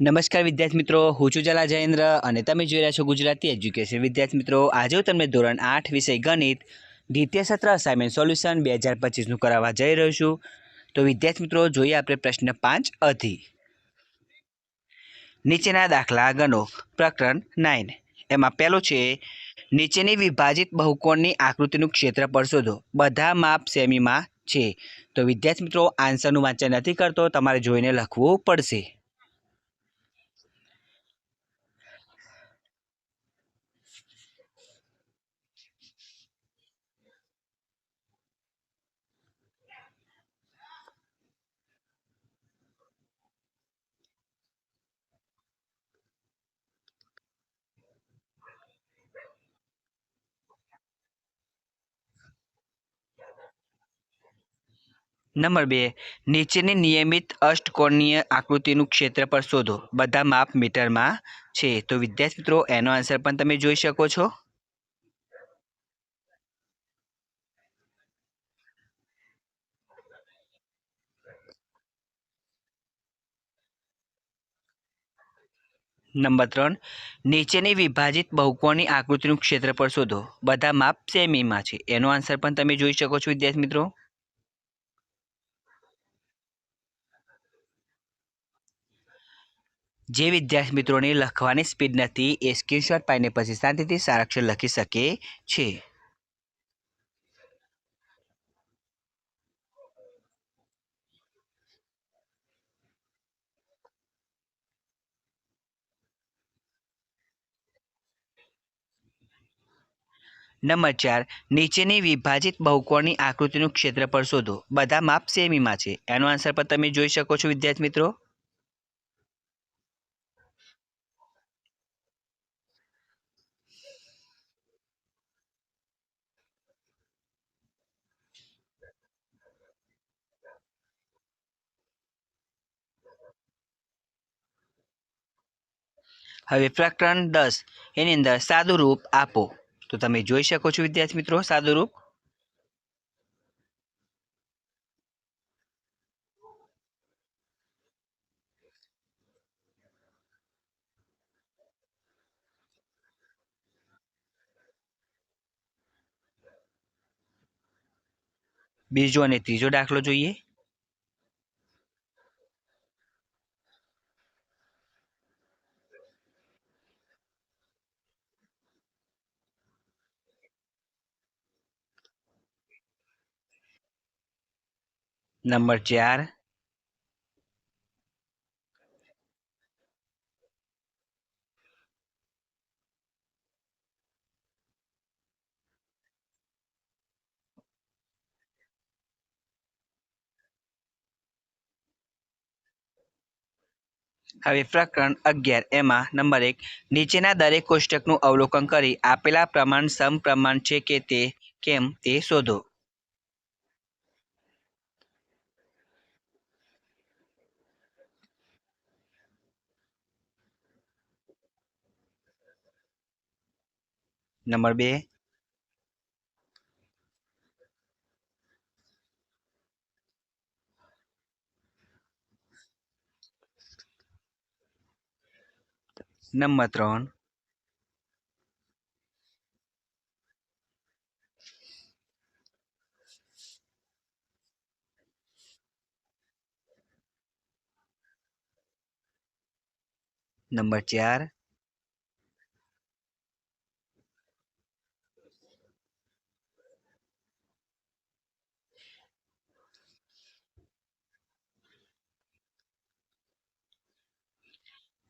નમસ્કાર વિદ્યાર્થી મિત્રો, હું છું જલા જયેન્દ્ર અને તમે જોઈ રહ્યા છો ગુજરાતી એજ્યુકેશન. વિદ્યાર્થી મિત્રો, આજે હું તમને ધોરણ આઠ વિષય ગણિત, દ્વિતીય સત્ર અસાઇનમેન્ટ સોલ્યુશન બે હજાર પચીસનું કરાવવા જઈ રહ્યો છું. તો વિદ્યાર્થી મિત્રો, જોઈએ આપણે પ્રશ્ન પાંચ અધી. નીચેના દાખલા ગણો. પ્રકરણ નાઇન એમાં પહેલો છે, નીચેની વિભાજિત બહુકોણની આકૃતિનું ક્ષેત્રફળ શોધો. બધા માપ સેમીમાં છે. તો વિદ્યાર્થી મિત્રો, આન્સરનું વાંચન નથી કરતો, તમારે જોઈને લખવું પડશે. નંબર બે, નીચેની નિયમિત અષ્ટકોણીય આકૃતિનું ક્ષેત્રફળ શોધો. બધા માપ મીટરમાં છે. તો વિદ્યાર્થી મિત્રો, એનો આન્સર પણ તમે જોઈ શકો છો. નંબર ત્રણ, નીચેની વિભાજિત બહુકોણની આકૃતિનું ક્ષેત્રફળ શોધો. બધા માપ સેમીમાં છે. એનો આન્સર પણ તમે જોઈ શકો છો વિદ્યાર્થી મિત્રો. જે વિદ્યાર્થી મિત્રોને લખવાની સ્પીડ નથી, એ સ્ક્રીનશોટ પાઈને પછી શાંતિથી સારાક્ષર લખી શકે છે. નંબર ચાર, નીચેની વિભાજિત બહુકોણની આકૃતિનું ક્ષેત્રફળ શોધો. બધા માપ સેમીમાં છે. એનો આન્સર પણ તમે જોઈ શકો છો વિદ્યાર્થી મિત્રો હવે પ્રકરણ દસ. એની અંદર સાદુરૂપ આપો. તો તમે જોઈ શકો છો, વિદ્યાર્થી મિત્રો, સાદુરૂપ. બીજો અને ત્રીજો દાખલો જોઈએ. નંબર ચાર. હવે પ્રકરણ અગિયાર. એમાં નંબર એક, નીચેના દરેક કોષ્ટકનું અવલોકન કરી આપેલા પ્રમાણ સમપ્રમાણ છે કે તે કેમ તે શોધો. નંબર બે. નંબર ત્રણ. નંબર ચાર.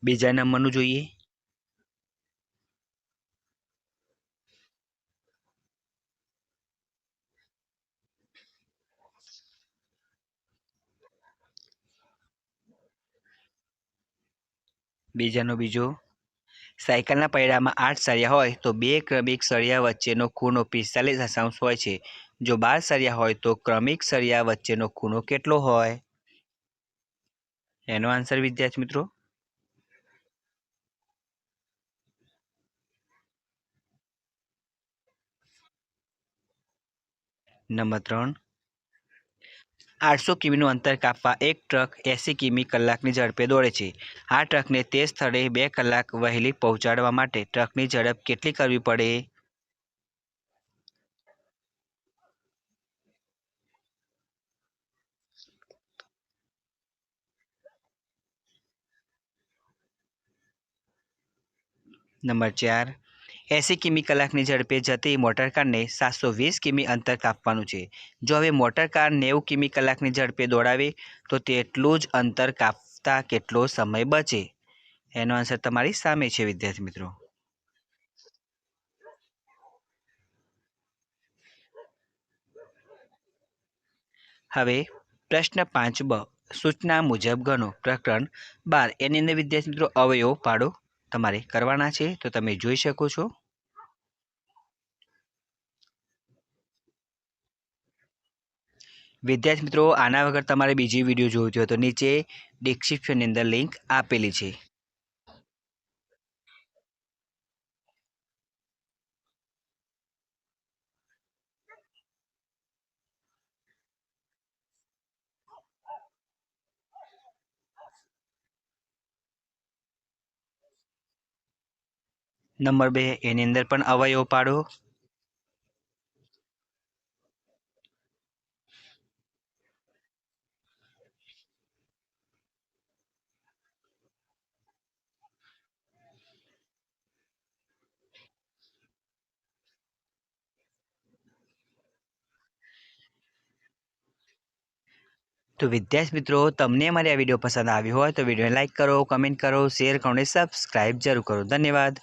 બીજા નંબરનું જોઈએ. બીજાનો બીજો. સાયકલના પૈડામાં આઠ સળિયા હોય તો બે ક્રમિક સળિયા વચ્ચેનો ખૂણો પિસ્તાલીસ દશાંશ હોય છે. જો બાર સળિયા હોય તો ક્રમિક સળિયા વચ્ચેનો ખૂણો કેટલો હોય? એનો આન્સર વિદ્યાર્થી મિત્રો નંબર ત્રણ. આઠસો કિમીનું અંતર કાપવા એક ટ્રક એંસી કિમી કલાકની ઝડપે દોડે છે. આ ટ્રકને તે સ્થળે બે કલાક વહેલી પહોંચાડવા માટે ટ્રકની ઝડપ કેટલી કરવી પડે? નંબર ચાર. એંસી કિમી કલાકની ઝડપે જતી મોટરકારને સાતસો વીસ કિમી અંતર કાપવાનું છે. જો હવે મોટરકાર નેવું કિમી કલાકની ઝડપે દોડાવે, તો તેટલું જ અંતર કાપતા કેટલો સમય બચે? એનો આન્સર તમારી સામે છે, વિદ્યાર્થી મિત્રો. હવે પ્રશ્ન પાંચ બ, સૂચના મુજબ ગણો. પ્રકરણ બાર. એની અંદર વિદ્યાર્થી મિત્રો અવયવ પાડો. તમારે કરવાના છે તો તમે જોઈ શકો છો. વિદ્યાર્થી મિત્રો, આના વગર તમારે બીજી વીડિયો જોવી હોય તો નીચે ડિસ્ક્રિપ્શનની અંદર લિંક આપેલી છે. નંબર બે, એની અંદર પણ અવયવ પાડો. તો વિદ્યાર્થી મિત્રો, તમને મારી આ વીડિયો પસંદ આવ્યો હોય તો વિડીયોને લાઇક કરો, કમેન્ટ કરો, શેર કરો અને સબસ્ક્રાઈબ જરૂર કરો. ધન્યવાદ.